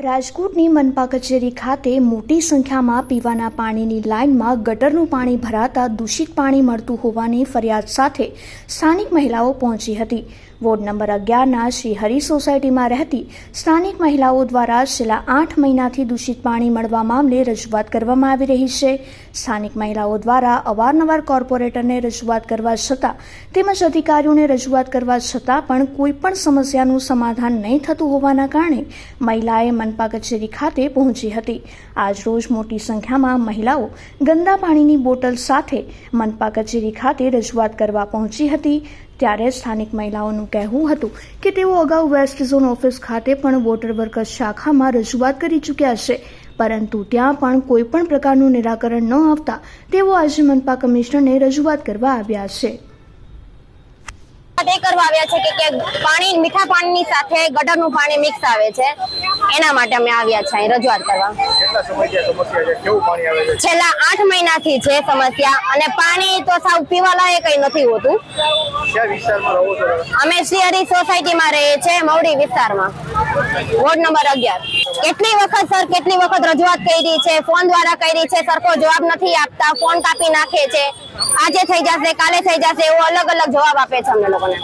રાજકોટની મનપા કચેરી ખાતે મોટી સંખ્યામાં પીવાના પાણીની લાઇનમાં ગટરનું પાણી ભરાતા દૂષિત પાણી મળતું હોવાની ફરિયાદ સાથે સ્થાનિક મહિલાઓ પહોંચી હતી. વોર્ડ નંબર અગિયારના શ્રી હરિ સોસાયટીમાં રહેતી સ્થાનિક મહિલાઓ દ્વારા છેલ્લા આઠ મહિનાથી દૂષિત પાણી મળવા મામલે રજૂઆત કરવામાં આવી રહી છે. સ્થાનિક મહિલાઓ દ્વારા અવારનવાર કોર્પોરેટરને રજૂઆત કરવા છતાં તેમજ અધિકારીઓને રજૂઆત કરવા છતાં પણ કોઈપણ સમસ્યાનું સમાધાન નહીં થતું હોવાના કારણે મહિલાએ મનપા કચેરી ખાતે પહોંચી હતી. આજરોજ મોટી સંખ્યામાં મહિલાઓ ગંદા પાણીની બોટલ સાથે મનપા કચેરી ખાતે રજૂઆત કરવા પહોંચી હતી. ત્યારે સ્થાનિક મહિલાઓનું કહેવું હતું કે તેઓ અગાઉ વેસ્ટ ઝોન ઓફિસ ખાતે પણ વોટર વર્કર્સ શાખામાં રજૂઆત કરી ચૂક્યા છે. પરંતુ ત્યાં પણ કોઈ પણ પ્રકારનું નિરાકરણ ન આવતા તેઓ આજે મનપા કમિશનરને રજૂઆત કરવા આવ્યા છે. તે કરવા આવ્યા છે કે કે પાણી મીઠા પાણીની સાથે ગટરનું પાણી મિક્સ આવે છે. એના માટે અમે આવ્યા છે રજૂઆત કરવા. છેલ્લા આઠ મહિનાથી છે સમસ્યા અને પાણી તો સાવ પીવાલાયક કઈ નથી હોતું. અમે શ્રી હરી સોસાયટીમાં રહીએ છીએ મવડી વિસ્તારમાં. વોર્ડ નંબર અગિયાર. કેટલી વખત, સર, કેટલી વખત રજૂઆત કરી છે? ફોન દ્વારા કરી છે? સરખો જવાબ નથી આપતા. ફોન કાપી નાખે છે. આજે થઈ જશે, કાલે થઈ જશે, એવો અલગ અલગ જવાબ આપે છે અમને લોકોને.